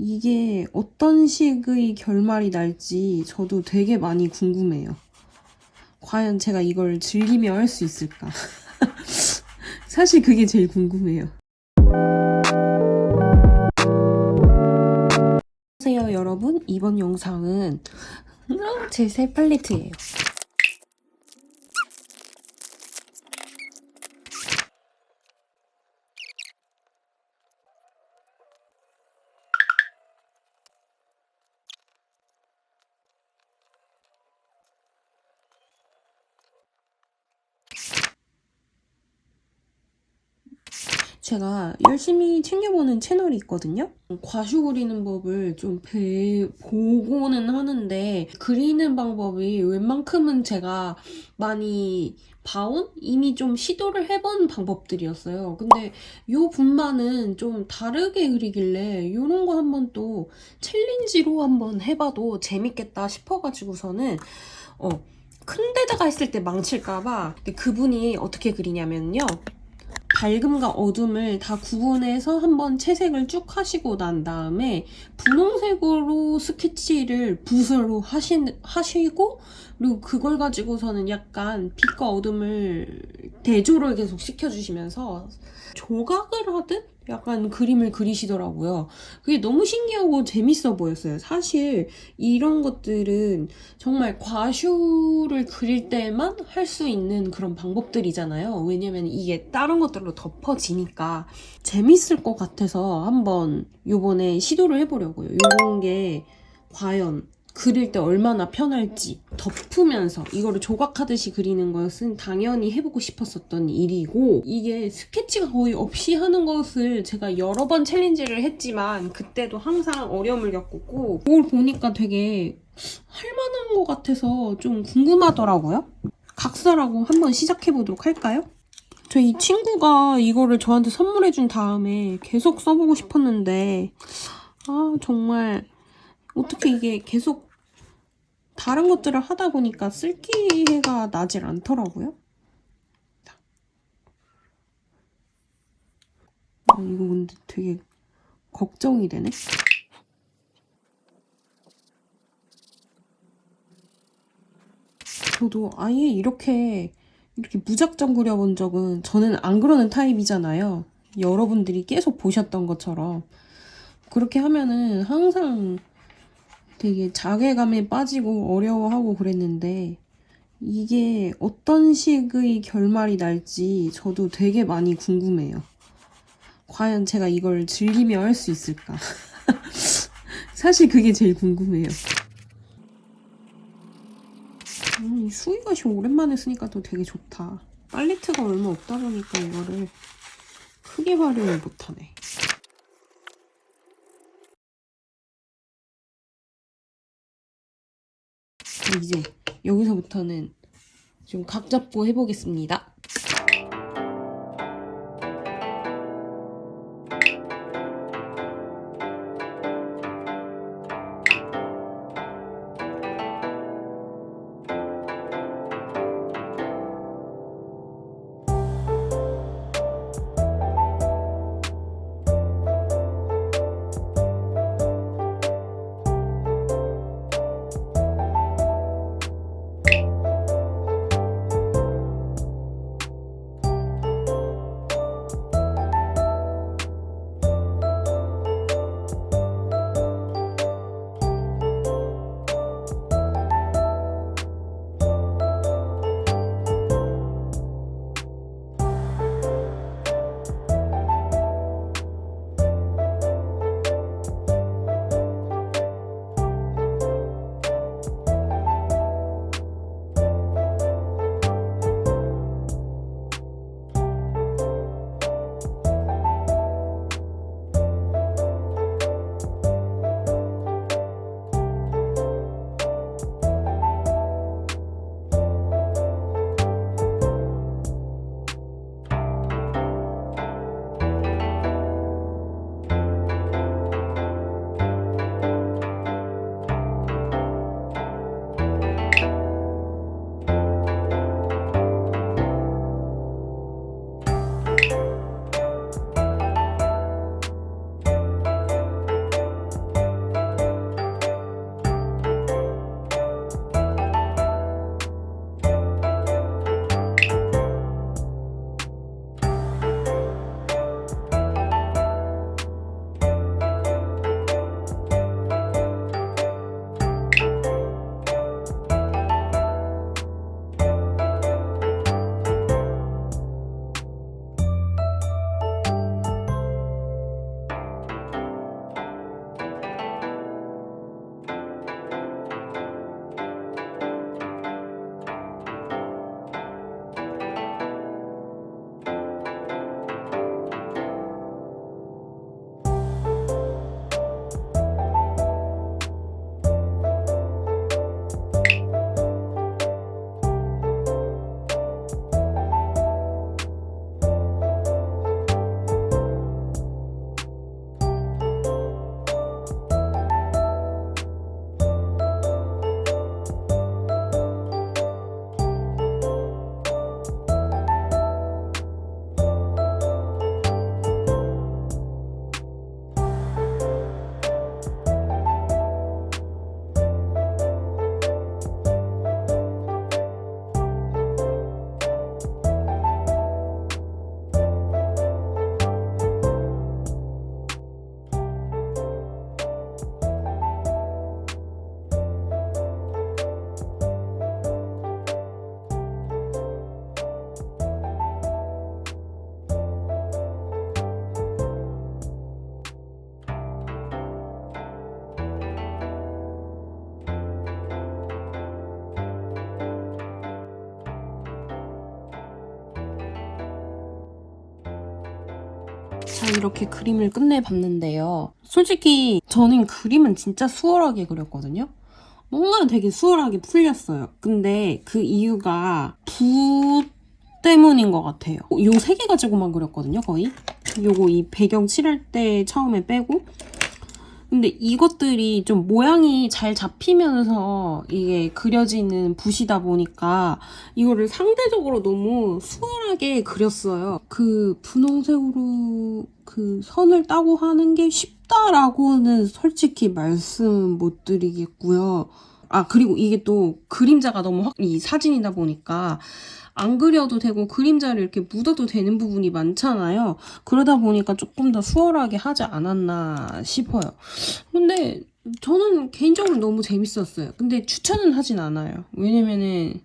이게 어떤 식의 결말이 날지 저도 되게 많이 궁금해요. 과연 제가 이걸 즐기며 할 수 있을까? 사실 그게 제일 궁금해요. 안녕하세요, 여러분. 이번 영상은 제 새 팔레트예요. 제가 열심히 챙겨보는 채널이 있거든요. 과슈 그리는 법을 좀 배, 보고는 하는데, 그리는 방법이 웬만큼은 제가 많이 봐온? 이미 좀 시도를 해본 방법들이었어요. 근데 요 분만은 좀 다르게 그리길래, 요런 거 한번 또 챌린지로 한번 해봐도 재밌겠다 싶어가지고서는, 어, 큰 데다가 했을 때 망칠까봐, 그분이 어떻게 그리냐면요. 밝음과 어둠을 다 구분해서 한번 채색을 쭉 하시고 난 다음에 분홍색으로 스케치를 붓으로 하시, 하시고 그리고 그걸 가지고서는 약간 빛과 어둠을 대조를 계속 시켜주시면서 조각을 하듯 약간 그림을 그리시더라고요. 그게 너무 신기하고 재밌어 보였어요. 사실 이런 것들은 정말 과슈를 그릴 때만 할 수 있는 그런 방법들이잖아요. 왜냐면 이게 다른 것들로 덮어지니까 재밌을 것 같아서 한번 요번에 시도를 해보려고요. 요런 게 과연 그릴 때 얼마나 편할지 덮으면서 이거를 조각하듯이 그리는 것은 당연히 해보고 싶었었던 일이고 이게 스케치가 거의 없이 하는 것을 제가 여러 번 챌린지를 했지만 그때도 항상 어려움을 겪었고 그걸 보니까 되게 할만한 것 같아서 좀 궁금하더라고요. 각서라고 한번 시작해보도록 할까요? 저희 친구가 이거를 저한테 선물해준 다음에 계속 써보고 싶었는데 아 정말 어떻게 이게 계속 다른 것들을 하다 보니까 쓸기가 나질 않더라고요. 아, 이거 근데 되게 걱정이 되네. 저도 아예 이렇게 이렇게 무작정 그려본 적은 저는 안 그러는 타입이잖아요. 여러분들이 계속 보셨던 것처럼 그렇게 하면은 항상 되게 자괴감에 빠지고 어려워하고 그랬는데 이게 어떤 식의 결말이 날지 저도 되게 많이 궁금해요. 과연 제가 이걸 즐기며 할 수 있을까? 사실 그게 제일 궁금해요. 음, 이 수위가시 오랜만에 쓰니까 또 되게 좋다. 팔레트가 얼마 없다 보니까 이거를 크게 활용을 못하네. 이제 여기서부터는 좀 각 잡고 해보겠습니다. 자, 이렇게 그림을 끝내봤는데요. 솔직히 저는 그림은 진짜 수월하게 그렸거든요. 뭔가 되게 수월하게 풀렸어요. 근데 그 이유가 붓 때문인 것 같아요. 요 세 개 가지고만 그렸거든요, 거의. 요거 이 배경 칠할 때 처음에 빼고. 근데 이것들이 좀 모양이 잘 잡히면서 이게 그려지는 붓이다 보니까 이거를 상대적으로 너무 수월하게 그렸어요. 그 분홍색으로 그 선을 따고 하는 게 쉽다라고는 솔직히 말씀 못 드리겠고요. 아, 그리고 이게 또 그림자가 너무 확, 이 사진이다 보니까 안 그려도 되고 그림자를 이렇게 묻어도 되는 부분이 많잖아요. 그러다 보니까 조금 더 수월하게 하지 않았나 싶어요. 근데 저는 개인적으로 너무 재밌었어요. 근데 추천은 하진 않아요. 왜냐면은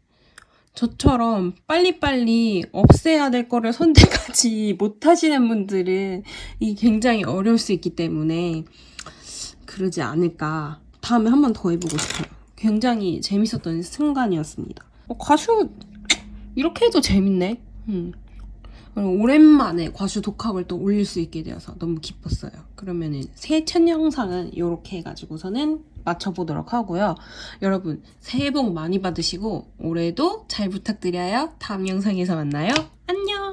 저처럼 빨리빨리 없애야 될 거를 선택하지 못하시는 분들은 이 굉장히 어려울 수 있기 때문에 그러지 않을까. 다음에 한 번 더 해보고 싶어요. 굉장히 재밌었던 순간이었습니다. 어, 과슈 이렇게 해도 재밌네. 음. 오랜만에 과슈 독학을 또 올릴 수 있게 되어서 너무 기뻤어요. 그러면은 새첫 영상은 이렇게 해가지고서는 맞춰보도록 하고요. 여러분 새해 복 많이 받으시고 올해도 잘 부탁드려요. 다음 영상에서 만나요. 안녕.